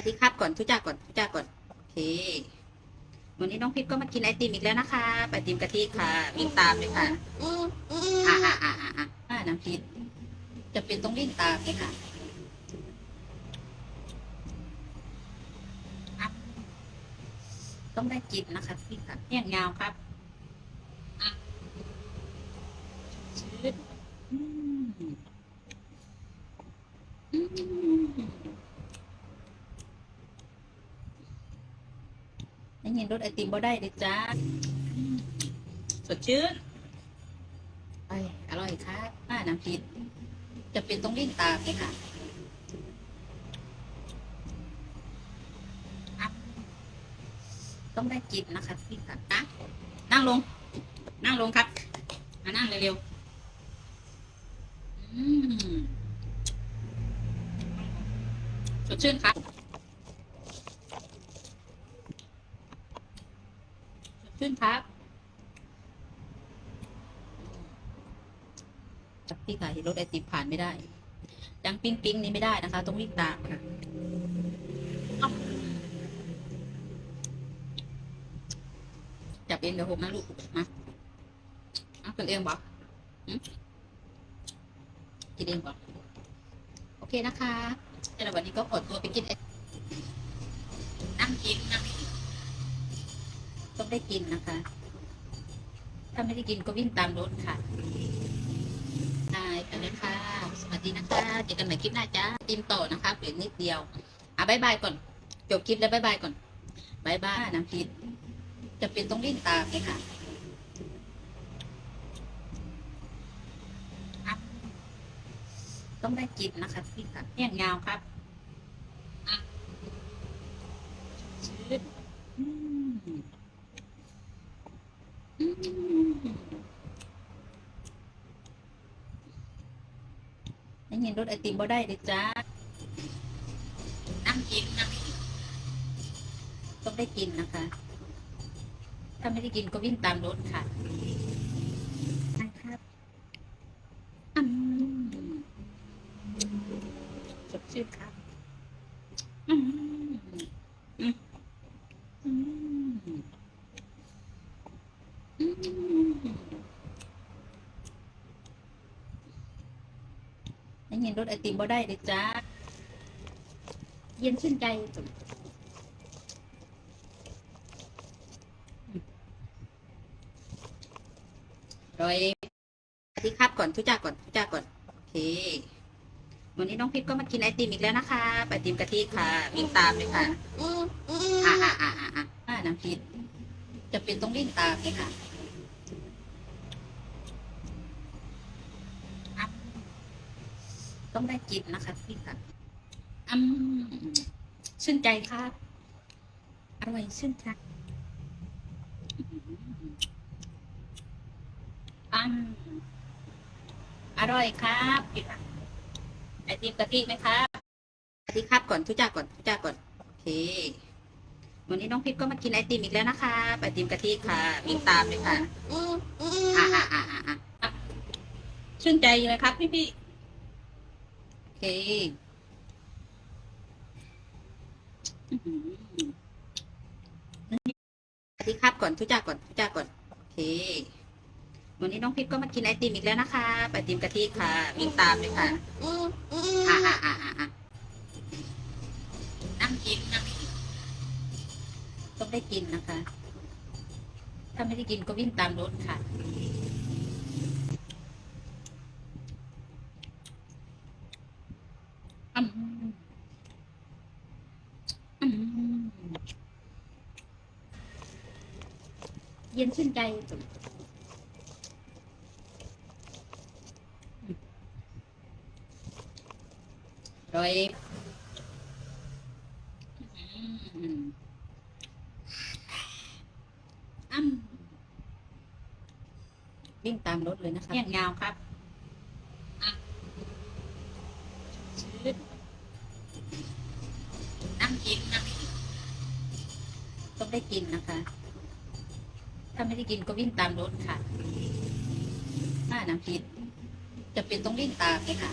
สวัสดีครับก่อนทุจ้าก่อนทุจ้าก่อนโอเค วันนี้น้องพิษก็มากินไอติมอีกแล้วนะคะไอติมกะทิค่ะวิ่งตามเลยค่ะอ่าอ่าอ่าอ่าอ่าน้ำพิษจะเป็นต้องวิ่งตามเลยค่ะต้องได้กินนะคะพี่ค่ะเนี่ยงาวครับอะชื้นอืมอืม ได้ยินรสไอติมบ่ได้เลยจ้าสดชื่นไออร่อยครับป้าน้ำพริกจะเป็นต้องวิ่งตามเลยค่ะต้องได้กินนะคะพี่ค่ะนะนั่งลง นั่งลงครับมานั่งเร็วๆสดชื่นครับ ขึ้นครับจากพี่ค่ะเห็นรถไอติมผ่านไม่ได้ยังปิ้งปิ้งนี้ไม่ได้นะคะ ต้องวิ่งตามค่ะจับเองเดี๋ยวหกนะลูกมาเอาเป็นเองบอกกินเองบอกโอเคนะคะเดี๋ยววันนี้ก็ขอตัวไปกินนั่งกินนั่งกิน ต้องได้กินนะคะ ถ้าไม่ได้กินก็วิ่งตามรถค่ะได้ไปเลยค่ะ สวัสดีนะคะ เจอกันใหม่คลิปหน้าจ้าติมต่อนะคะเปลี่ยนนิดเดียวอะบายบายก่อน จบคลิปแล้วบายบายก่อนบายบายน้ำพิษจะเป็นต้องวิ่งตามเลยค่ะอะต้องได้กินนะคะพี่ค่ะเนี่ยงาวครับอะชื้นอืม อืมได้ยิน รถไอติมบ่ได้เลยจ้านั่งกินนั่งกินต้องได้กินนะคะ ถ้าไม่ได้กินก็วิ่งตามรถค่ะนะครับสดชื่นค่ะบ อืมอืมอืม อืม ได้ยินรถไอติมบ่ได้เลยจ้า เย็นชื่นใจโดยสวัสดีครับก่อนทุจ้าก่อนทุจ้าก่อน โอเค วันนี้น้องพิษก็มากินไอติมอีกแล้วนะคะไอติมกะทิค่ะวิ่งตามเลยค่ะอ่าอ่าอ่าอ่าอ่าอ่าน้ำพิษจะเป็นต้องวิ่งตามเลยค่ะ ต้องได้กินนะคะพี่ค่ะอืมชื่นใจครับอร่อยชื่นใจอืมอร่อยครับพี่ค่ะไอติมกะทิไหมครับสวัสดีครับก่อนทุจ้าก่อนทุจ้าก่อนโอเควันนี้น้องพิษก็มากินไอติมอีกแล้วนะคะไอติมกะทิค่ะวิ่งตามเลยค่ะอ่าอ่าอ่าอ่าอ่าชื่นใจเลยครับพี่พี่ๆโอ เคอื้อหือสวัสดีครับก่อนทุจ้าก่อนทุจ้าก่อน โอเค วันนี้น้องพิษก็มากินไอติมอีกแล้วนะคะไอติมกะทิค่ะวิ่งตามเลยค่ะอ่าอ่าอ่าอ่าอ่านั่งกินนั่งกินต้องได้กินนะคะ ถ้าไม่ได้กินก็วิ่งตามรถค่ะ อืมอืม เย็นชื่นใจโดยอืมอืมวิ่งตามรถเลยนะคะเนี่ยงาวครับอะชื้นนั่งกินนั่งกินต้องได้กินนะคะ ถ้าไม่ได้กินก็วิ่งตามรถค่ะป้าน้ำพิษจะเป็นต้องวิ่งตามค่ะ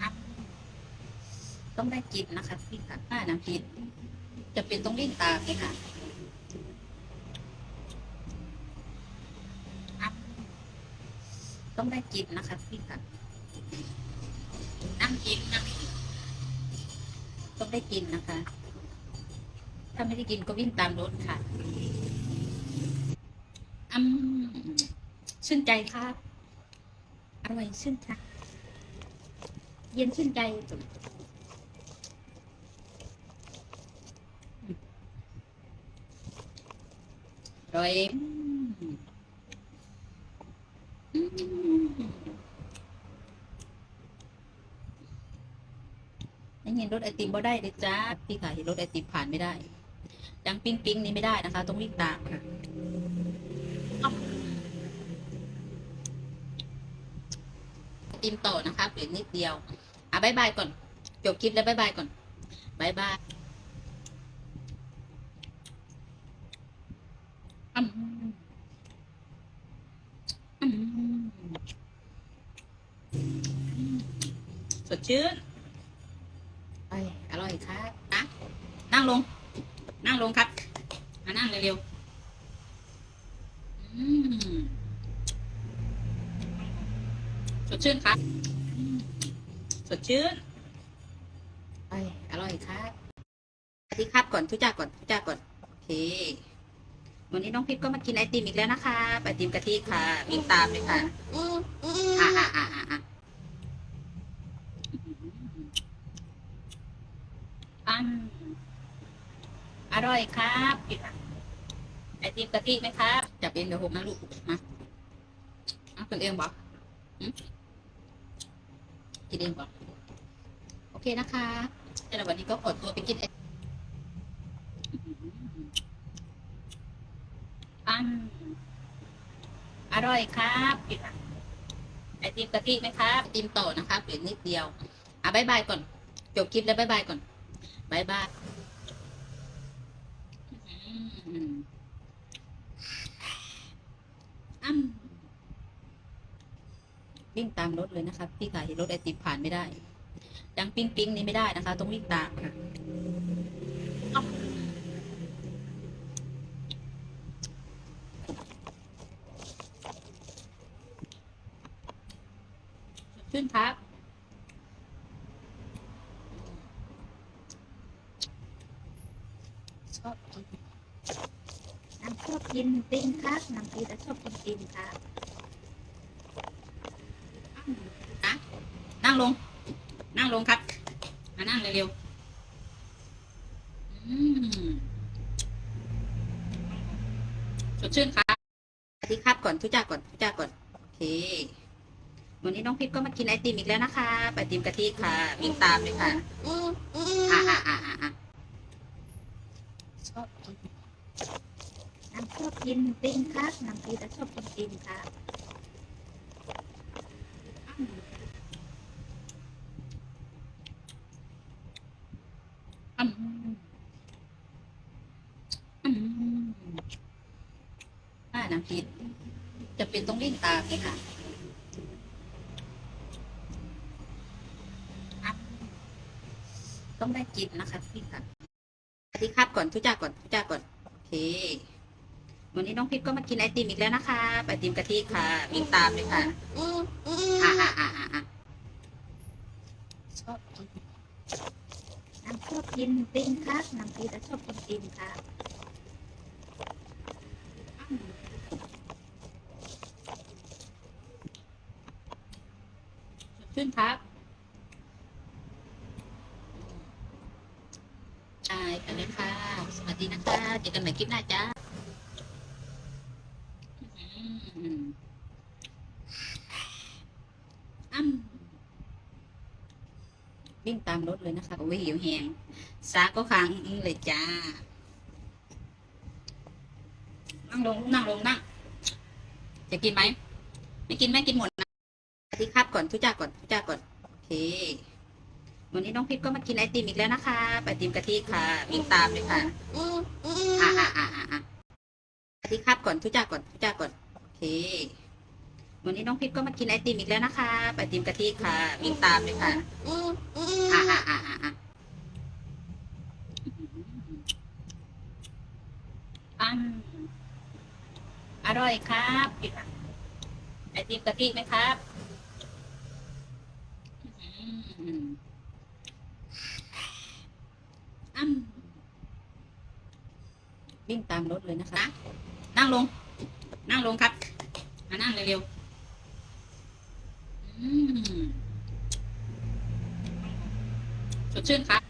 อะต้องได้กินนะคะพี่ค่ะถ้าน้ำพริกจะเป็นต้องวิ่งตามค่ะอะต้องได้กินนะคะพี่ค่ะนั่งกินนั่งกินต้องได้กินนะคะ ถ้าไม่ได้กินก็วิ่งตามรถค่ะอืมชื่นใจค่ะอร่อยชื่นใจเย็นชื่นใจอร่อยอืมอืมยังเห็นรถไอติมบ่ได้เลยจ้า พี่ค่ะเห็นรถไอติมผ่านไม่ได้ ยังปิ้งปิ้งนี่ไม่ได้นะคะ ต้องวิ่งตามค่ะติมต่อนะคะเปลี่ยนนิดเดียว อะบายบายก่อน จบคลิปแล้วบายบายก่อนบายบายอืมอืมสดชื่นอร่อยครับนะนั่งลง นั่งลงครับมานั่งเร็วๆอืมสดชื่นครับอืมสดชื่นไปอร่อยครับสวัสดีครับก่อนทุกจากก่อนทุกจากก่อนโอเค วันนี้น้องพิพก็มากินไอติมอีกแล้วนะคะไอติมกะทิค่ะวิ่งตามเลยค่ะอ่าอ่าอ่าอ่าอ่าอันอ ร่อยครับไอติมกะทิไหมครับ จับเองเดี๋ยวหกนะลูกมาเอาเป็นเองบอกกินเองบอกโอเคนะคะแต่วันนี้ก็ขอตัวไปกินไออันอร่อยครับไอติมกะทิไหมครับไอติมต่อนะคะเปลี่ยนนิดเดียวอะบายบายก่อน จบคลิปแล้วบายบายก่อนบายบาย อืมอวิ่งตามรถเลยนะคะพี่ค่ะเห็นรถไอติมผ่านไม่ได้ยังปิ้งปิ้งนี่ไม่ได้นะคะ ต้องวิ่งตามค่ะขึ้นครับ ชอบกินน้ำชอบ กินติ่งครับน้ำพีแต่ชอบกินติ่งครับนะนั่งลง นั่งลงครับ มานั่งเร็วๆอืมสดชื่นครับสวัสดีครับก่อนทุกจากก่อนทุกจากก่อน โอเค วันนี้น้องพิพก็มากินไอติมอีกแล้วนะคะไอติมกะทิค่ะวิ่งตามเลยค่ะอ่าอ่าอ่าอ่าอ่าชอบกิน น้ำชอบกินติ่งครับน้ำพีแต่ชอบกินติ่งครับอืมอืมน่าน้ำพริกจะเป็นต้องวิ่งตามนี่ค่ะต้องได้กินนะคะพี่ค่ะสวัสดีครับก่อนทุกจาก่อนทุกจาก่อน โอเค วันนี้น้องพิพก็มากินไอติมอีกแล้วนะคะไอติมกะทิค่ะวิ่งตามเลยค่ะอ่าอ่าอ่าอ่าอ่าชอบกินน้ำชอบกินติ่งครับน้ำพีแต่ชอบกินติ่งครับอืมสดชื่นครับใช่ไปเลยค่ะ สวัสดีนะคะ เจอกันใหม่คลิปหน้าจ้าอืมอ้ำวิ่งตาม รถเลยนะคะโอ้ยหิวแหงสาก็ค้างเลยจ้า นั่งลงนั่งลงนั่งจะกินไหมไม่กินไม่กินหมดนะสวัสดีครับก่อนทุกจาก่อนทุกจาก่อนโอเค วันนี้น้องพิพก็มากินไอติมอีกแล้วนะคะไอติมกะทิค่ะวิ่งตามเลยค่ะอ่าอ่าอ่าอ่าอ่าสวัสดีครับก่อนทุกจาก่อนทุกจากก่อนโอเควันนี้น้องพิพก็มากินไอติมอีกแล้วนะคะไอติมกะทิค่ะวิ่งตามเลยค่ะ อันอร่อยครับไอติมกะทิไหมครับอันวิ่งตามรถเลยนะคะ นั่งลง นั่งลงครับมานั่งเร็วๆอืม ดชื่นครับ